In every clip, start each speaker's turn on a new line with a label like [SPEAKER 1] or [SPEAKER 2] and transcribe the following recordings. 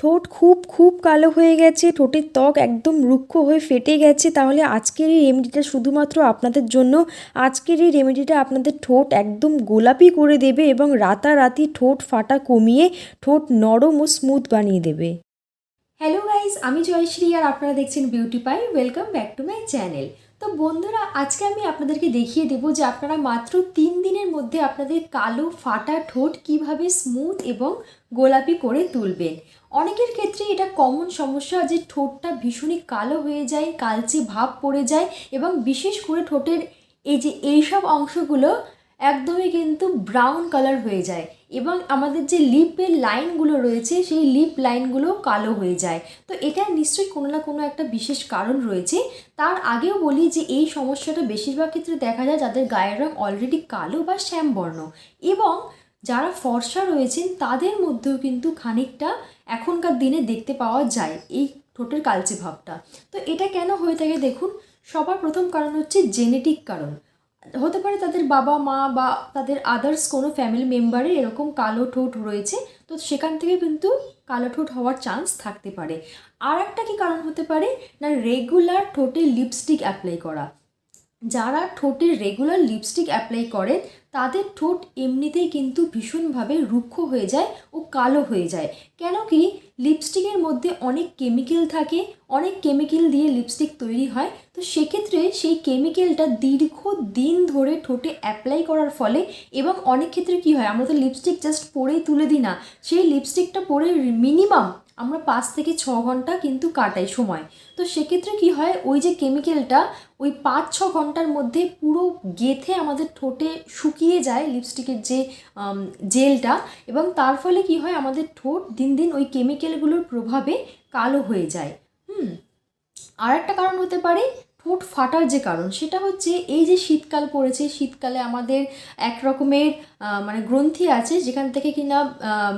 [SPEAKER 1] ঠোঁট খুব খুব কালো হয়ে গেছে, ঠোঁটের ত্বক একদম রুক্ষ হয়ে ফেটে গেছে। তাহলে আজকের এই রেমেডিটা শুধুমাত্র আপনাদের জন্য। আজকের এই রেমেডিটা আপনাদের ঠোঁট একদম গোলাপি করে দেবে এবং রাতারাতি ঠোঁট ফাটা কমিয়ে ঠোঁট নরম ও স্মুথ বানিয়ে দেবে। হ্যালো গাইস আমি জয়শ্রী আর আপনারা দেখছেন beauty pie welcome back to my channel তো বন্ধুরা, আজকে আমি আপনাদেরকে দেখিয়ে দেবো যে আপনারা মাত্র তিন দিনের মধ্যে আপনাদের কালো, ফাটা ঠোঁট কীভাবে স্মুথ এবং গোলাপি করে তুলবেন। অনেকের ক্ষেত্রে এটা কমন সমস্যা যে ঠোঁটটা ভীষণই কালো হয়ে যায়, কালচে ভাব পড়ে যায় এবং বিশেষ করে ঠোঁটের এই যে এইসব অংশগুলো একদমই কিন্তু ব্রাউন কালার হয়ে যায় এবং আমাদের যে লিপের লাইনগুলো রয়েছে, সেই লিপ লাইনগুলো কালো হয়ে যায়। তো এটা নিশ্চয়ই কোনো না কোনো একটা বিশেষ কারণ রয়েছে। তার আগেও বলি যে এই সমস্যাটা বেশিরভাগ ক্ষেত্রে দেখা যায় যাদের গায়ের রং অলরেডি কালো বা শ্যামবর্ণ এবং যারা ফর্সা রয়েছেন, তাদের মধ্যেও কিন্তু খানিকটা এখনকার দিনে দেখতে পাওয়া যায় এই ঠোঁটের কালচে ভাবটা। তো এটা কেন হয়ে থাকে দেখুন, সবার প্রথম কারণ হচ্ছে জেনেটিক কারণ। হতে পারে তাদের বাবা মা বা তাদের আদার্স কোনো ফ্যামিলি মেম্বারের এরকম কালো ঠোঁট রয়েছে, তো সেখান থেকে কিন্তু কালো ঠোঁট হওয়ার চান্স থাকতে পারে। আর একটা কি কারণ হতে পারে? না রেগুলার ঠোঁটে লিপস্টিক অ্যাপ্লাই করা। যারা ঠোঁটে রেগুলার লিপস্টিক অ্যাপ্লাই করে, তাদের ঠোঁট এমনিতেই কিন্তু ভীষণভাবে রুক্ষ হয়ে যায় ও কালো হয়ে যায়। কেন কি লিপস্টিকের মধ্যে অনেক কেমিক্যাল থাকে, অনেক কেমিক্যাল দিয়ে লিপস্টিক তৈরি হয়, তো সেক্ষেত্রে সেই কেমিক্যালটা দীর্ঘ দিন ধরে ঠোঁটে অ্যাপ্লাই করার ফলে এবং অনেক ক্ষেত্রে কি হয়, আমরা তো লিপস্টিক জাস্ট পরেই তুলে দিই না, সেই লিপস্টিকটা পরে মিনিমাম আমরা পাঁচ থেকে ছ ঘণ্টা কিন্তু কাটাই সময়। তো সেক্ষেত্রে কি হয়, ওই যে কেমিক্যালটা ওই পাঁচ, ছ ঘণ্টার মধ্যে পুরো গেথে আমাদের ঠোঁটে শুকিয়ে যায় লিপস্টিকের যে জেলটা এবং তার ফলে কি হয়, আমাদের ঠোঁট দিন দিন ওই কেমিক্যালগুলোর প্রভাবে কালো হয়ে যায়। হুম আর একটা কারণ হতে পারে ঠোঁট ফাটার যে কারণ, সেটা হচ্ছে এই যে শীতকাল পড়েছে, শীতকালে আমাদের এক রকমের মানে গ্রন্থি আছে যেখান থেকে কিনা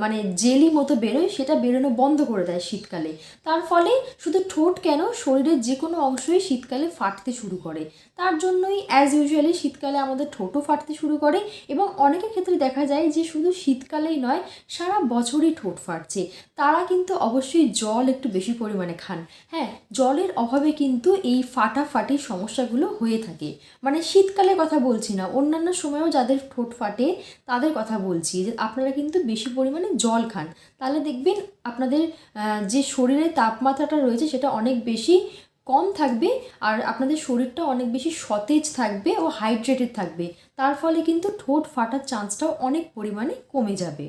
[SPEAKER 1] মানে জেলি মতো বেরোয়, সেটা বেরোনো বন্ধ করে দেয় শীতকালে। তার ফলে শুধু ঠোঁট কেন, শরীরের যে কোনো অংশই শীতকালে ফাটতে শুরু করে। তার জন্যই অ্যাজ ইউজুয়ালি শীতকালে আমাদের ঠোঁটও ফাটতে শুরু করে এবং অনেকের ক্ষেত্রে দেখা যায় যে শুধু শীতকালেই নয়, সারা বছরই ঠোঁট ফাটছে। তারা কিন্তু অবশ্যই জল একটু বেশি পরিমাণে খান। হ্যাঁ জলের অভাবে কিন্তু এই ফাটাফাটি সমস্যাগুলো হয়ে থাকে। মানে শীতকালে কথা বলছি না, অন্যান্য সময়েও যাদের ঠোঁট ফাটে তাদের কথা বলছি যে আপনারা কিন্তু বেশি পরিমাণে জল খান। তাহলে দেখবেন আপনাদের যে শরীরের তাপমাত্রাটা রয়েছে সেটা অনেক বেশি কম থাকবে আর আপনাদের শরীরটা অনেক বেশি সতেজ থাকবে ও হাইড্রেটেড থাকবে। তার ফলে কিন্তু ঠোঁট ফাটার চান্সটাও অনেক পরিমাণে কমে যাবে।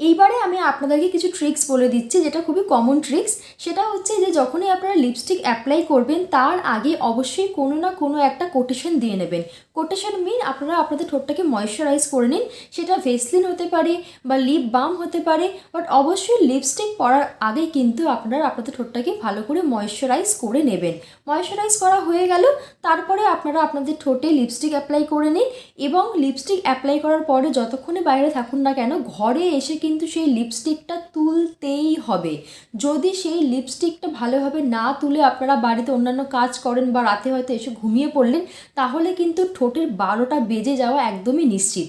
[SPEAKER 1] এইবারে আমি আপনাদেরকে কিছু ট্রিক্স বলে দিচ্ছি, যেটা খুবই কমন ট্রিক্স সেটা হচ্ছে যে, যখনই আপনারা লিপস্টিক অ্যাপ্লাই করবেন, তার আগে অবশ্যই কোনো না কোনো একটা কোটেশন দিয়ে নেবেন। কোটেশন মিন আপনারা আপনাদের ঠোঁটটাকে ময়শ্চারাইজ করে নিন। সেটা ভেসলিন হতে পারে বা লিপ বাম হতে পারে বাট অবশ্যই লিপস্টিক পরার আগে কিন্তু আপনারা আপনাদের ঠোঁটটাকে ভালো করে ময়শ্চারাইজ করে নেবেন। ময়শ্চারাইজ করা হয়ে গেল, তারপরে আপনারা আপনাদের ঠোঁটে লিপস্টিক অ্যাপ্লাই করে নিন এবং লিপস্টিক অ্যাপ্লাই করার পরে যতক্ষণে বাইরে থাকুন না কেন, ঘরে এসে কিন্তু সেই লিপস্টিকটা তুলতেই হবে। যদি সেই লিপস্টিকটা ভালোভাবে না তুলে আপনারা বাড়িতে অন্যান্য কাজ করেন বা রাতে হয়তো এসে ঘুমিয়ে পড়লেন, তাহলে কিন্তু ঠোঁটের বারোটা বেজে যাওয়া একদমই নিশ্চিত।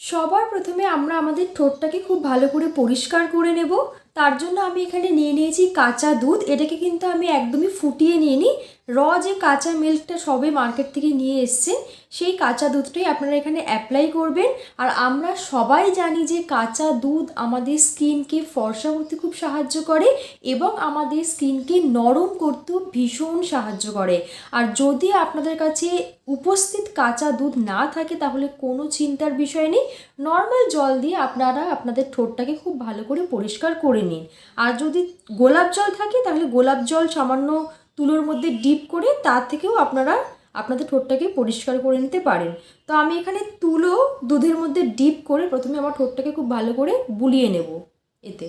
[SPEAKER 1] সবার প্রথমে আমরা আমাদের ঠোঁটটাকে খুব ভালো করে পরিষ্কার করে নেব। তার জন্য আমি এখানে নিয়ে নিয়েছি কাঁচা দুধ। এটাকে কিন্তু আমি একদমই ফুটিয়ে নিয়ে নিই র যে কাঁচা মিল্কটা সবে মার্কেট থেকে নিয়ে এসছেন সেই কাঁচা দুধটাই আপনারা এখানে অ্যাপ্লাই করবেন। আর আমরা সবাই জানি যে কাঁচা দুধ আমাদের স্কিনকে ফর্সা করতে খুব সাহায্য করে এবং আমাদের স্কিনকে নরম করতেও ভীষণ সাহায্য করে। আর যদি আপনাদের কাছে উপস্থিত কাঁচা দুধ না থাকে, তাহলে কোনো চিন্তার বিষয় নেই। নর্মাল জল দিয়ে আপনারা আপনাদের ঠোঁটটাকে খুব ভালো করে পরিষ্কার করে নিন। আর যদি গোলাপ জল থাকে, তাহলে গোলাপ জল সামান্য তুলোর মধ্যে ডিপ করে তার থেকেও আপনারা আপনাদের ঠোঁটটাকে পরিষ্কার করে নিতে পারেন। তো আমি এখানে তুলো দুধের মধ্যে ডিপ করে প্রথমে আমার ঠোঁটটাকে খুব ভালো করে বুলিয়ে নেব এতে।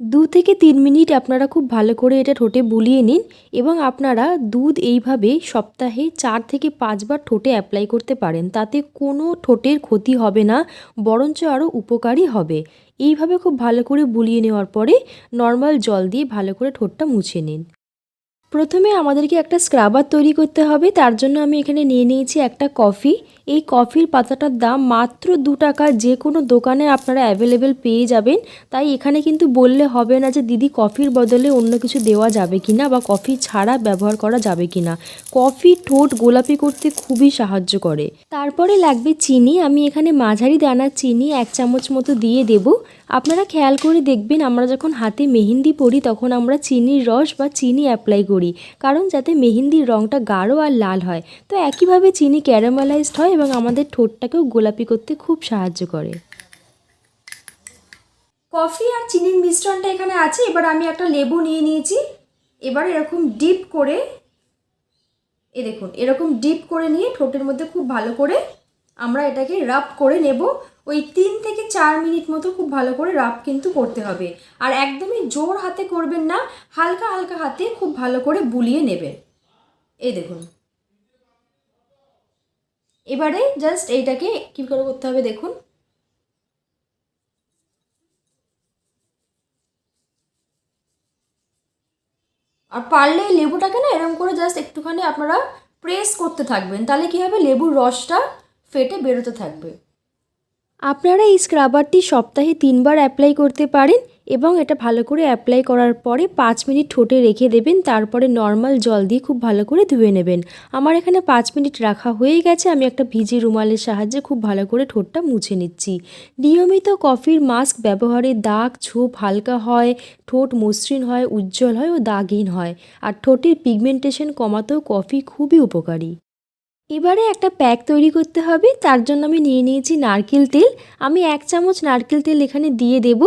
[SPEAKER 1] দু থেকে তিন মিনিট আপনারা খুব ভালো করে এটা ঠোঁটে বুলিয়ে নিন এবং আপনারা দুধ এইভাবে সপ্তাহে চার থেকে পাঁচবার ঠোঁটে অ্যাপ্লাই করতে পারেন। তাতে কোনো ঠোঁটের ক্ষতি হবে না, বরঞ্চ আরও উপকারী হবে। এইভাবে খুব ভালো করে বুলিয়ে নেওয়ার পরে নর্মাল জল দিয়ে ভালো করে ঠোঁটটা মুছে নিন। প্রথমে আমাদেরকে একটা স্ক্রাবার তৈরি করতে হবে। তার জন্য আমি এখানে নিয়ে নিয়েছি একটা কফি এই কফির পাতাটার দাম মাত্র দু টাকা। যে কোনো দোকানে আপনারা অ্যাভেলেবেল পেয়ে যাবেন। তাই এখানে কিন্তু বললে হবে না যে, দিদি কফির বদলে অন্য কিছু দেওয়া যাবে কি না? বা কফি ছাড়া ব্যবহার করা যাবে কি না? কফি ঠোঁট গোলাপি করতে খুবই সাহায্য করে। তারপরে লাগবে চিনি। আমি এখানে মাঝারি দানার চিনি এক চামচ মতো দিয়ে দেব। আপনারা খেয়াল করে দেখবেন, আমরা যখন হাতে মেহেন্দি পরি, তখন আমরা চিনির রস বা চিনি অ্যাপ্লাই করি। কারণ যাতে মেহেন্দির রঙটা গাঢ় আর লাল হয়। তো একইভাবে চিনি ক্যারামেলাইজড হয় এবং আমাদের ঠোঁটটাকেও গোলাপি করতে খুব সাহায্য করে। কফি আর চিনির মিশ্রণটা এখানে আছে। এবার আমি একটা লেবু নিয়ে নিয়েছি। এবার এরকম ডিপ করে, এ দেখুন, এরকম ডিপ করে নিয়ে ঠোঁটের মধ্যে খুব ভালো করে আমরা এটাকে রাব করে নেব। ওই তিন থেকে চার মিনিট মতো খুব ভালো করে রাব কিন্তু করতে হবে। আর একদমই জোর হাতে করবেন না, হালকা হালকা হাতে খুব ভালো করে বুলিয়ে নেবেন। এই দেখুন। এবারে জাস্ট এইটাকে কী করে করতে হবে দেখুন। আর পারলে লেবুটাকে না এরকম করে জাস্ট একটুখানি আপনারা প্রেস করতে থাকবেন, তাহলে কী হবে? লেবুর রসটা ফেটে বেরোতে থাকবে। আপনারা এই স্ক্রাবারটি সপ্তাহে তিনবার অ্যাপ্লাই করতে পারেন এবং এটা ভালো করে অ্যাপ্লাই করার পরে পাঁচ মিনিট ঠোঁটে রেখে দেবেন, তারপরে নর্মাল জল দিয়ে খুব ভালো করে ধুয়ে নেবেন। আমার এখানে পাঁচ মিনিট রাখা হয়ে গেছে, আমি একটা ভিজি রুমালের সাহায্যে খুব ভালো করে ঠোঁটটা মুছে নিচ্ছি। নিয়মিত কফির মাস্ক ব্যবহারে দাগ, ছোপ হালকা হয়, ঠোঁট মসৃণ হয়, উজ্জ্বল হয় ও দাগহীন হয়। আর ঠোঁটের পিগমেন্টেশন কমাতেও কফি খুবই উপকারী। এবারে একটা প্যাক তৈরি করতে হবে, তার জন্য আমি নিয়ে নিয়েছি নারকেল তেল। আমি এক চামচ নারকেল তেল এখানে দিয়ে দেব।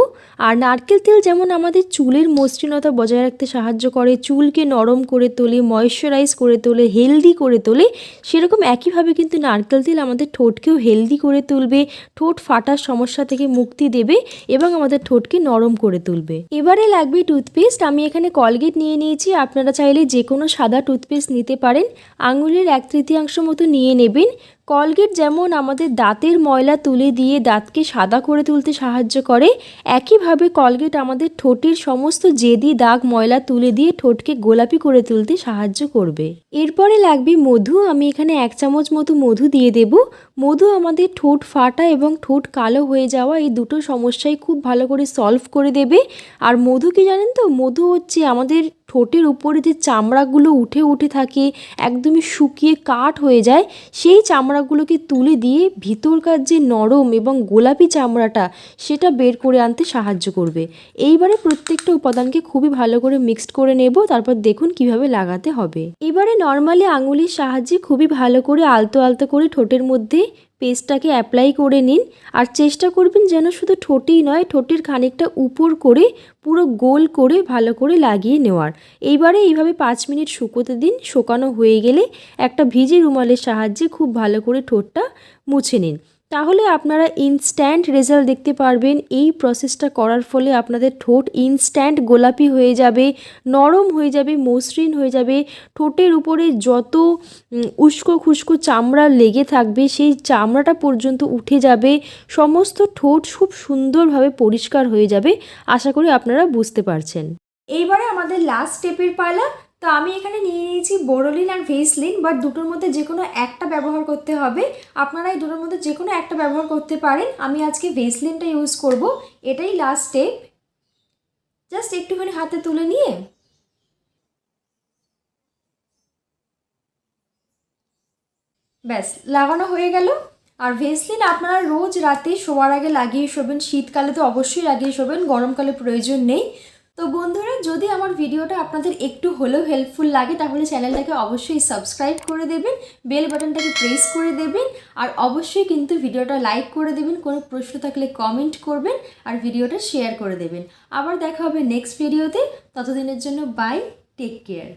[SPEAKER 1] আর নারকেল তেল যেমন আমাদের চুলের মসৃণতা বজায় রাখতে সাহায্য করে, চুলকে নরম করে তোলে ময়শ্চারাইজ করে তোলে হেলদি করে তোলে, সেরকম একইভাবে কিন্তু নারকেল তেল আমাদের ঠোঁটকেও হেলদি করে তুলবে, ঠোঁট ফাটার সমস্যা থেকে মুক্তি দেবে এবং আমাদের ঠোঁটকে নরম করে তুলবে। এবারে লাগবে টুথপেস্ট, আমি এখানে কলগেট নিয়ে নিয়েছি, আপনারা চাইলে যে কোনো সাদা টুথপেস্ট নিতে পারেন। আঙুলের এক তৃতীয়াংশ মতো নিয়ে নেবেন। কলগেট যেমন আমাদের দাঁতের ময়লা তুলে দিয়ে দাঁতকে সাদা করে তুলতে সাহায্য করে, একইভাবে কলগেট আমাদের ঠোঁটের সমস্ত জেদি দাগ ময়লা তুলে দিয়ে ঠোঁটকে গোলাপি করে তুলতে সাহায্য করবে। এরপরে লাগবে মধু, আমি এখানে এক চামচ মতো মধু দিয়ে দেব। মধু আমাদের ঠোঁট ফাটা এবং ঠোঁট কালো হয়ে যাওয়া এই দুটো সমস্যাই খুব ভালো করে সলভ করে দেবে। আর মধু কি জানেন তো? মধু হচ্ছে আমাদের ঠোঁটের উপরে যে চামড়াগুলো উঠে উঠে থাকে, একদমই শুকিয়ে কাঠ হয়ে যায়, সেই চামড়াগুলোকে তুলে দিয়ে ভিতরকার যে নরম এবং গোলাপি চামড়াটা, সেটা বের করে আনতে সাহায্য করবে। এইবারে প্রত্যেকটা উপাদানকে খুবই ভালো করে মিক্সড করে নেব, তারপর দেখুন কীভাবে লাগাতে হবে। এবারে নর্মালি আঙুলের সাহায্যে খুবই ভালো করে আলতো আলতো করে ঠোঁটের মধ্যে পেস্টটাকে অ্যাপ্লাই করে নিন আর চেষ্টা করবেন যেন শুধু ঠোঁটেই নয়, ঠোঁটের খানিকটা উপর করে পুরো গোল করে ভালো করে লাগিয়ে নেওয়ার। এইবারে এইভাবে পাঁচ মিনিট শুকোতে দিন, শুকানো হয়ে গেলে একটা ভিজে রুমালের সাহায্যে খুব ভালো করে ঠোঁটটা মুছে নিন। তাহলে আপনারা ইনস্ট্যান্ট রেজাল্ট দেখতে পারবেন। এই প্রসেসটা করার ফলে আপনাদের ঠোঁট ইনস্ট্যান্ট গোলাপি হয়ে যাবে, নরম হয়ে যাবে, মসৃণ হয়ে যাবে। ঠোঁটের উপরে যত উস্কো খুস্কো চামড়া লেগে থাকবে, সেই চামড়াটা পর্যন্ত উঠে যাবে। সমস্ত ঠোঁট খুব সুন্দরভাবে পরিষ্কার হয়ে যাবে। আশা করি আপনারা বুঝতে পারছেন। এইবারে আমাদের লাস্ট স্টেপের পালা। তো আমি এখানে নিয়ে নিয়েছি বোরোলিন আর ভেসলিন বাট দুটোর মধ্যে যে কোনো একটা ব্যবহার করতে হবে। আপনারা এই দুটোর মধ্যে যে কোনো একটা ব্যবহার করতে পারেন। আমি আজকে ভেসলিনটা ইউজ করব। এটাই লাস্ট স্টেপ জাস্ট একটুখানি হাতে তুলে নিয়ে। ব্যাস, লাগানো হয়ে গেল। আর ভেসলিন আপনারা রোজ রাতে শোয়ার আগে লাগিয়ে শোবেন। শীতকালে তো অবশ্যই লাগিয়ে শোবেন, গরমকালে প্রয়োজন নেই। তো বন্ধুরা, যদি আমার ভিডিওটা আপনাদের একটু হলেও হেল্পফুল লাগে, তাহলে চ্যানেলটাকে অবশ্যই সাবস্ক্রাইব করে দেবেন বেল বাটনটাকে প্রেস করে দেবেন, আর অবশ্যই কিন্তু ভিডিওটা লাইক করে দেবেন, কোনো প্রশ্ন থাকলে কমেন্ট করবেন, আর ভিডিওটা শেয়ার করে দেবেন। আবার দেখা হবে নেক্সট ভিডিওতে ততদিনের জন্য বাই টেক কেয়ার